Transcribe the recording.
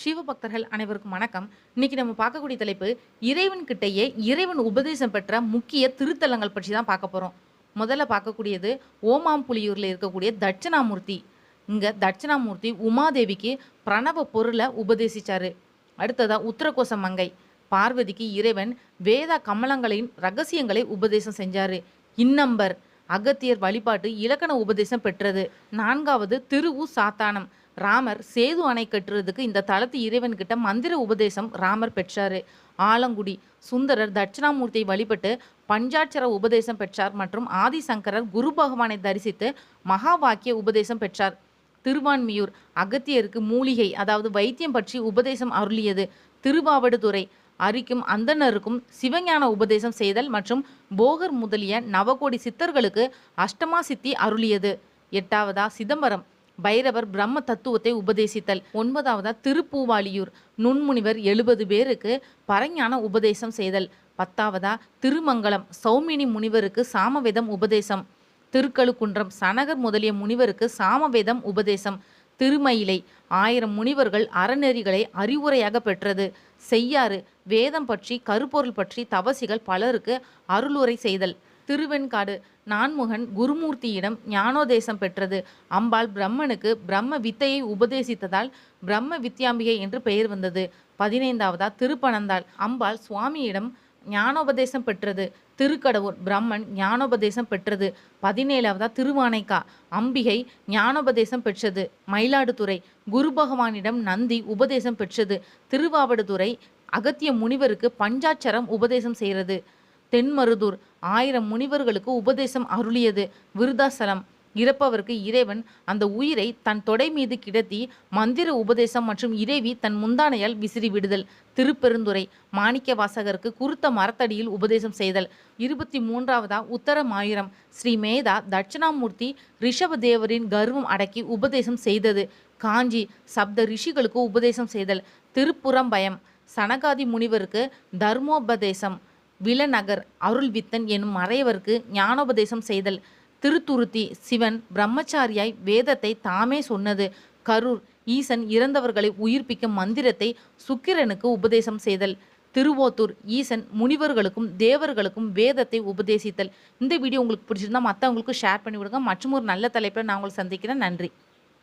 சிவபக்தர்கள் அனைவருக்கும் வணக்கம். இன்னைக்கு நம்ம பார்க்கக்கூடிய தலைப்பு இறைவன் கிட்டேயே இறைவன் உபதேசம் பெற்ற முக்கிய திருத்தலங்கள் பற்றி தான் பார்க்க போகிறோம் முதல்ல பார்க்கக்கூடியது ஓமாம்புலியூரில் இருக்கக்கூடிய தட்சிணாமூர்த்தி. இங்கே தட்சிணாமூர்த்தி உமாதேவிக்கு பிரணவ பொருளை உபதேசித்தார் அடுத்ததாக உத்தரகோச மங்கை. பார்வதிக்கு இறைவன் வேத கமலங்களின் ரகசியங்களை உபதேசம் செஞ்சார். இன்னம்பர் அகத்தியர் வழிபாட்டு இலக்கண உபதேசம் பெற்றது. நான்காவது திருவு சாத்தானம். ராமர் சேது அணை கட்டுறதுக்கு இந்த தளத்து இறைவன்கிட்ட மந்திர உபதேசம் ராமர் பெற்றாரு. ஆலங்குடி சுந்தரர் தட்சிணாமூர்த்தியை வழிபட்டு பஞ்சாட்சர உபதேசம் பெற்றார் மற்றும் ஆதிசங்கரர் குரு பகவானை தரிசித்து மகா வாக்கிய உபதேசம் பெற்றார். திருவான்மியூர் அகத்தியருக்கு மூலிகை அதாவது வைத்தியம் பற்றி உபதேசம் அருளியது. திருவாவடுதுறை அரிக்கும் அந்தனருக்கும் சிவஞான உபதேசம் செய்தல் மற்றும் போகர் முதலிய நவகோடி சித்தர்களுக்கு அஷ்டமா சித்தி அருளியது. எட்டாவதா சிதம்பரம் பைரவர் பிரம்ம தத்துவத்தை உபதேசித்தல். ஒன்பதாவதா திருப்பூவாளியூர். நுண்முனிவர் எழுபது பேருக்கு பரஞான உபதேசம் செய்தல். பத்தாவதா திருமங்கலம். சௌமினி முனிவருக்கு சாமவேதம் உபதேசம். திருக்கழுக்குன்றம் சனகர் முதலிய முனிவருக்கு சாமவேதம் உபதேசம். திருமயிலை ஆயிரம் முனிவர்கள் அறநெறிகளை அறிவுரையாக பெற்றது. செய்யாறு வேதம் பற்றி கருப்பொருள் பற்றி தவசிகள் பலருக்கு அருளுரை செய்தல். திருவெண்காடு நான்முகன் குருமூர்த்தியிடம் ஞானோதேசம் பெற்றது. அம்பாள் பிரம்மனுக்கு பிரம்ம வித்தையை உபதேசித்ததால் பிரம்ம வித்யாம்பிகை என்று பெயர் வந்தது. பதினைந்தாவதா திருப்பனந்தாள். அம்பாள் சுவாமியிடம் ஞானோபதேசம் பெற்றது. திருக்கடவுர் பிரம்மன் ஞானோபதேசம் பெற்றது. பதினேழாவதா திருவானைக்கா. அம்பிகை ஞானோபதேசம் பெற்றது. மயிலாடுதுறை குரு பகவானிடம் நந்தி உபதேசம் பெற்றது. திருவாவடுதுறை அகத்திய முனிவருக்கு பஞ்சாட்சரம் உபதேசம் செய்கிறது. தென்மருதூர் ஆயிரம் முனிவர்களுக்கு உபதேசம் அருளியது. விருதாசலம். இறப்பவருக்கு இறைவன் அந்த உயிரை தன் தொடை மீது கிடத்தி மந்திர உபதேசம் மற்றும் இறைவி தன் முந்தானையால் விசிறி விடுதல். திருப்பெருந்துறை மாணிக்க வாசகருக்கு குருத்த மரத்தடியில் உபதேசம் செய்தல். இருபத்தி மூன்றாவதா உத்தரமாயிரம் ஸ்ரீ மேதா தட்சிணாமூர்த்தி ரிஷபதேவரின் கர்வம் அடக்கி உபதேசம் செய்தது. காஞ்சி சப்த ரிஷிகளுக்கு உபதேசம் செய்தல். திருப்புறம்பயம். சனகாதி முனிவருக்கு தர்மோபதேசம். விலநகர் அருள்வித்தன் எனும் மறையவருக்கு ஞானோபதேசம் செய்தல். திருத்துருத்தி சிவன் பிரம்மச்சாரியாய் வேதத்தை தாமே சொன்னது. கரூர் ஈசன் இறந்தவர்களை உயிர்ப்பிக்கும் மந்திரத்தை சுக்கிரனுக்கு உபதேசம் செய்தல். திருவோத்தூர் ஈசன் முனிவர்களுக்கும் தேவர்களுக்கும் வேதத்தை உபதேசித்தல். இந்த வீடியோ உங்களுக்கு பிடிச்சிருந்தா மற்றவங்களுக்கு ஷேர் பண்ணி விடுங்க. மற்றும் ஒரு நல்ல தலைப்பில் நான் உங்களை சந்திக்கிறேன். நன்றி.